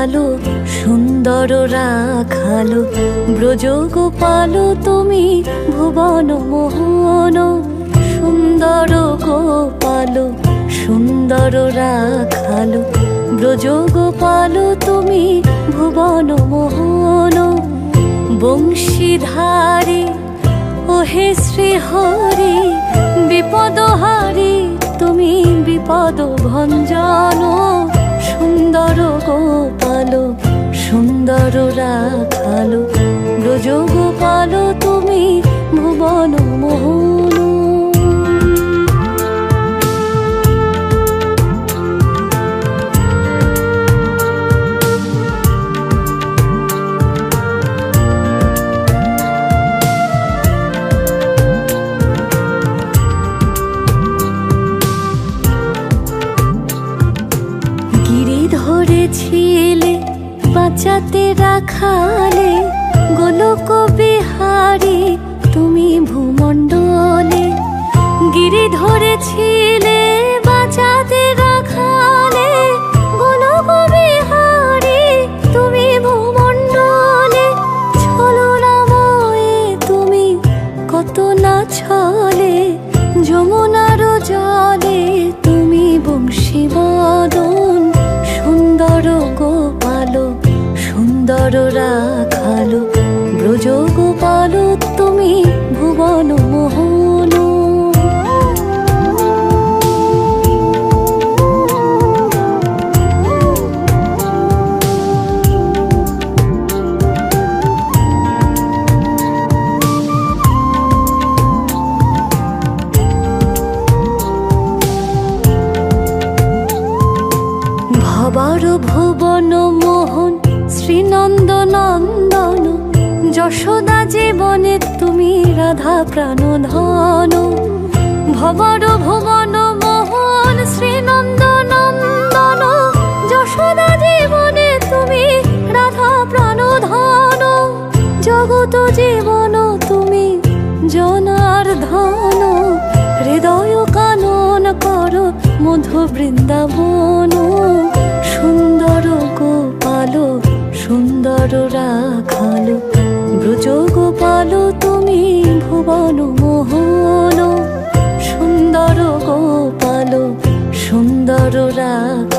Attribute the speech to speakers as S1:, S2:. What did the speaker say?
S1: গোপালো সুন্দর রাখালো ব্রজ গোপালো তুমি ভুবন মোহন, সুন্দর গোপালো, সুন্দর রাখালো ব্রজ গোপালো তুমি ভুবন মোহন বংশীধারী ওহে শ্রী বাঁচাতে রাখালে গোলক বিহারি তুমি ভূমণ্ডলে সুন্দর রাখালো ব্রজ গোপাল তুমি ভুবন মোহন। ভবার ভুবন যশোদা জীবনে তুমি রাধা প্রাণ ধন ভবন, ভুবন, মোহন যশোদা জীবনে তুমি রাধা প্রাণ ধন জগত জীবন বনমোহন সুন্দর গোপাল সুন্দর রাগ।